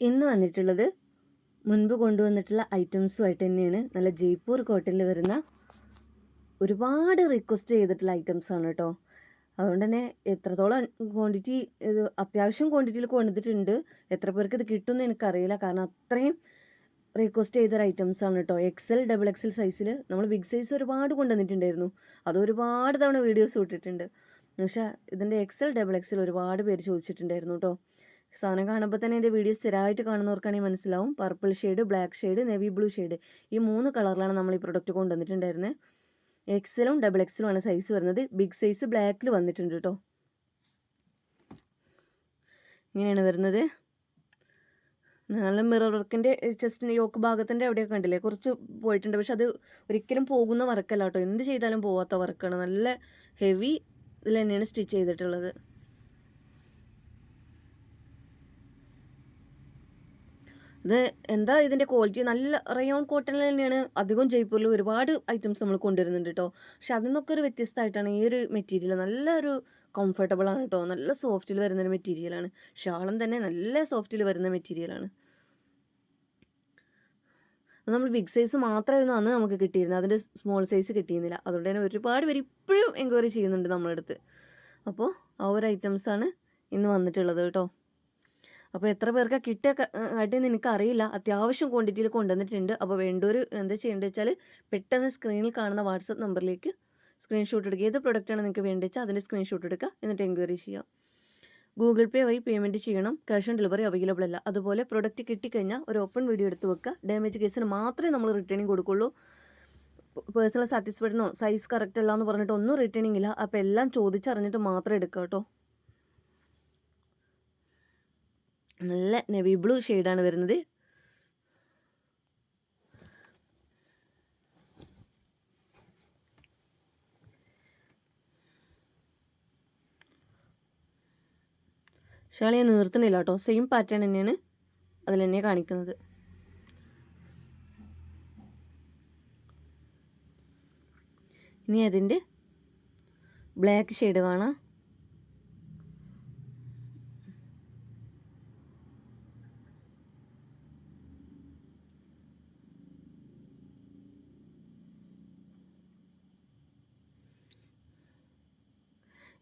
ഇന്ന് വന്നിട്ടുള്ളത് മുൻപ് കൊണ്ടുവന്നിട്ടുള്ള ഐറ്റംസുമായിട്ട് തന്നെയാണ്. നല്ല ജയ്പൂർ കോട്ടനിൽ വരുന്ന ഒരുപാട് റിക്വസ്റ്റ് ചെയ്തിട്ടുള്ള ഐറ്റംസ് ആണ് കേട്ടോ അതുകൊണ്ട് തന്നെ എത്രത്തോളം ക്വാണ്ടിറ്റി ഇത് അത്യാവശ്യം ക്വാണ്ടിറ്റിയിൽ കൊണ്ടുവന്നിട്ടുണ്ട്. എത്ര പേർക്ക് ഇത് കിട്ടും കിട്ടുമെന്ന് എനിക്കറിയില്ല. കാരണം അത്രയും റിക്വസ്റ്റ് ചെയ്തൊരു ഐറ്റംസ് ആണ് കേട്ടോ എക്സൽ ഡബിൾ എക്സൽ സൈസിൽ നമ്മൾ ബിഗ് സൈസ് ഒരുപാട് കൊണ്ടുവന്നിട്ടുണ്ടായിരുന്നു. അത് ഒരുപാട് തവണ വീഡിയോസ് ഇട്ടിട്ടുണ്ട്. പക്ഷേ ഇതിന്റെ എക്സൽ ഡബിൾ എക്സൽ ഒരുപാട് പേര് ചോദിച്ചിട്ടുണ്ടായിരുന്നു കേട്ടോ സാധനം കാണുമ്പോൾ തന്നെ എന്റെ വീഡിയോ സ്ഥിരമായിട്ട് കാണുന്നവർക്കാണെങ്കിൽ മനസ്സിലാവും. Purple shade black shade navy blue shade ഈ മൂന്ന് കളറിലാണ് നമ്മൾ ഈ പ്രൊഡക്റ്റ് കൊണ്ടുവന്നിട്ടുണ്ടായിരുന്നത് എക്സലും ഡബിൾ എക്സലും ആണ് സൈസ് വരുന്നത്. ബിഗ് സൈസ് ബ്ലാക്കിൽ വന്നിട്ടുണ്ട് കേട്ടോ ഇങ്ങനെയാണ് വരുന്നത്. നല്ല മിറർ വർക്കിന്റെ ചെസ്റ്റിന് യോക്ക് ഭാഗത്തിന്റെ അവിടെയൊക്കെ കണ്ടില്ലേ? കുറച്ച് പോയിട്ടുണ്ട്. പക്ഷെ അത് ഒരിക്കലും പോകുന്ന വർക്കല്ല കേട്ടോ എന്ത് ചെയ്താലും പോവാത്ത വർക്കാണ് നല്ല ഹെവി ഇതിൽ തന്നെയാണ് സ്റ്റിച്ച് ചെയ്തിട്ടുള്ളത്. ഇത് എന്താ ഇതിന്റെ ക്വാളിറ്റി നല്ല റയോൺ കോട്ടണിൽ തന്നെയാണ് അധികം ജയ്പൂരിൽ ഒരുപാട് ഐറ്റംസ് നമ്മൾ കൊണ്ടുവരുന്നുണ്ട് കേട്ടോ പക്ഷെ അതിൽ നിന്നൊക്കെ ഒരു വ്യത്യസ്തമായിട്ടാണ് ഈ ഒരു മെറ്റീരിയൽ നല്ലൊരു കംഫർട്ടബിൾ ആണ് കേട്ടോ നല്ല സോഫ്റ്റിൽ വരുന്നൊരു മെറ്റീരിയലാണ് ഷാളം തന്നെ നല്ല സോഫ്റ്റിൽ വരുന്ന മെറ്റീരിയലാണ് നമ്മൾ ബിഗ് സൈസ് മാത്രമായിരുന്നു അന്ന് നമുക്ക് കിട്ടിയിരുന്നത്. അതിന്റെ സ്മോൾ സൈസ് കിട്ടിയിരുന്നില്ല. അതുകൊണ്ട് തന്നെ ഒരുപാട് പേര് ഇപ്പോഴും എൻക്വയറി ചെയ്യുന്നുണ്ട് നമ്മളടുത്ത് അപ്പോൾ ആ ഒരു ഐറ്റംസാണ് ഇന്ന് വന്നിട്ടുള്ളത് കേട്ടോ അപ്പോൾ എത്ര പേർക്ക് കിട്ടിയ ആയിട്ട് എനിക്ക് അറിയില്ല അത്യാവശ്യം ക്വാണ്ടിറ്റിയിൽ കൊണ്ടുവന്നിട്ടുണ്ട്. അപ്പോൾ വേണ്ടൊരു എന്താ ചെയ്യേണ്ടത് വെച്ചാൽ പെട്ടെന്ന് സ്ക്രീനിൽ കാണുന്ന വാട്സപ്പ് നമ്പറിലേക്ക് സ്ക്രീൻഷോട്ട് എടുക്കുക. ഏത് പ്രൊഡക്റ്റാണ് നിങ്ങൾക്ക് വേണ്ടത് വെച്ചാൽ അതിന്റെ സ്ക്രീൻഷോട്ട് എടുക്കുക. എന്നിട്ട് എൻക്വയറി ചെയ്യുക. ഗൂഗിൾ പേ വഴി പേയ്മെന്റ് ചെയ്യണം. ക്യാഷ് ഓൺ ഡെലിവറി അവൈലബിൾ അല്ല. അതുപോലെ പ്രൊഡക്റ്റ് കിട്ടിക്കഴിഞ്ഞാൽ ഒരു ഓപ്പൺ വീഡിയോ എടുത്ത് വെക്കുക. ഡാമേജ് കേസിന് മാത്രമേ നമ്മൾ റിട്ടേണിങ് കൊടുക്കുള്ളൂ. പേഴ്സണൽ സാറ്റിസ്ഫൈഡിനോ സൈസ് കറക്റ്റ് അല്ല എന്ന് പറഞ്ഞിട്ട് ഒന്നും റിട്ടേണിംഗ് ഇല്ല അപ്പോൾ എല്ലാം ചോദിച്ചറിഞ്ഞിട്ട് മാത്രമേ എടുക്കുക കേട്ടോ. നല്ല നെവി ബ്ലൂ ഷെയ്ഡാണ് വരുന്നത്. ഷാളി ഞാൻ നിർത്തുന്നില്ല കേട്ടോ. സെയിം പാറ്റേൺ തന്നെയാണ് അതിൽ തന്നെ കാണിക്കുന്നത്. ഇനി അതിന്റെ ബ്ലാക്ക് ഷെയ്ഡ് കാണാം.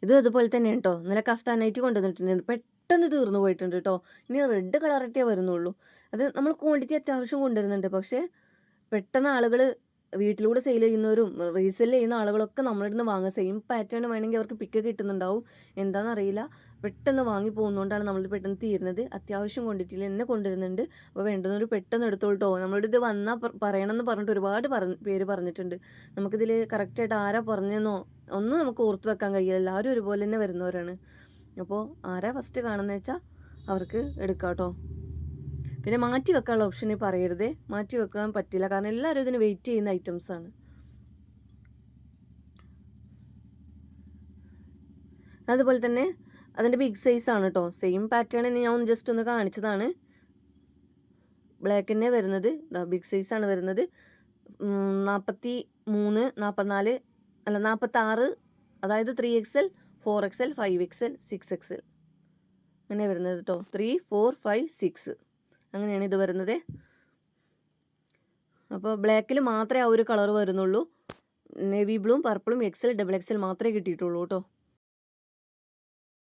ഇതും അതുപോലെ തന്നെ കേട്ടോ ഇന്നലെ കഫ്താനായിട്ട് കൊണ്ടുവന്നിട്ടുണ്ട്. പെട്ടെന്ന് തീർന്നു പോയിട്ടുണ്ട് കേട്ടോ ഇനി റെഡ് കളറായിട്ടേ വരുന്നുള്ളൂ. അത് നമ്മൾ ക്വാണ്ടിറ്റി അത്യാവശ്യം കൊണ്ടുവരുന്നുണ്ട്. പക്ഷേ പെട്ടെന്ന് ആളുകൾ വീട്ടിലൂടെ സെയിൽ ചെയ്യുന്നവരും റീസെയിൽ ചെയ്യുന്ന ആളുകളൊക്കെ നമ്മളിൽ നിന്ന് വാങ്ങുക. സെയിം പാറ്റേൺ വേണമെങ്കിൽ അവർക്ക് പിക്ക് കിട്ടുന്നുണ്ടാവും. എന്താണെന്നറിയില്ല പെട്ടെന്ന് വാങ്ങി പോകുന്നതുകൊണ്ടാണ് നമ്മൾ പെട്ടെന്ന് തീരുന്നത്. അത്യാവശ്യം ക്വാണ്ടിറ്റിയിൽ എന്നെ കൊണ്ടുവരുന്നുണ്ട്. അപ്പോൾ വേണ്ടുന്നവർ പെട്ടെന്ന് എടുത്തോട്ടോ നമ്മളിത് ഇത് പറയണം എന്ന് പറഞ്ഞിട്ട് ഒരുപാട് പറഞ്ഞ് പേര് പറഞ്ഞിട്ടുണ്ട്. നമുക്കിതിൽ കറക്റ്റായിട്ട് ആരാ പറഞ്ഞെന്നോ ഒന്നും നമുക്ക് ഓർത്ത് വെക്കാൻ കഴിയില്ല. എല്ലാവരും ഒരുപോലെ തന്നെ വരുന്നവരാണ്. അപ്പോൾ ആരാ ഫസ്റ്റ് കാണുന്നത് വെച്ചാൽ അവർക്ക് എടുക്കാം കേട്ടോ പിന്നെ മാറ്റി വെക്കാനുള്ള ഓപ്ഷൻ പറയരുതേ. മാറ്റി വെക്കാൻ പറ്റില്ല. കാരണം എല്ലാവരും ഇതിന് വെയിറ്റ് ചെയ്യുന്ന ഐറ്റംസാണ് അതുപോലെ തന്നെ അതിന്റെ ബിഗ് സൈസ് ആണ് കേട്ടോ സെയിം പാറ്റേൺ തന്നെ ഞാൻ ഒന്ന് ജസ്റ്റ് ഒന്ന് കാണിച്ചതാണ്. ബ്ലാക്ക് തന്നെ വരുന്നത്. ബിഗ് സൈസ് ആണ് വരുന്നത്. നാൽപ്പത്തി മൂന്ന് നാൽപ്പത്തിനാല് അല്ല നാൽപ്പത്താറ് അതായത് three X L four X L five X L six X L അങ്ങനെ വരുന്നത് കേട്ടോ ത്രീ ഫോർ ഫൈവ് സിക്സ് അങ്ങനെയാണ് ഇത് വരുന്നത്. അപ്പോൾ ബ്ലാക്കിൽ മാത്രമേ ആ ഒരു കളർ വരുന്നുള്ളൂ. നേവി ബ്ലൂവും പർപ്പിളും എക്സൽ ഡബിൾ എക്സൽ മാത്രമേ കിട്ടിയിട്ടുള്ളൂ കേട്ടോ.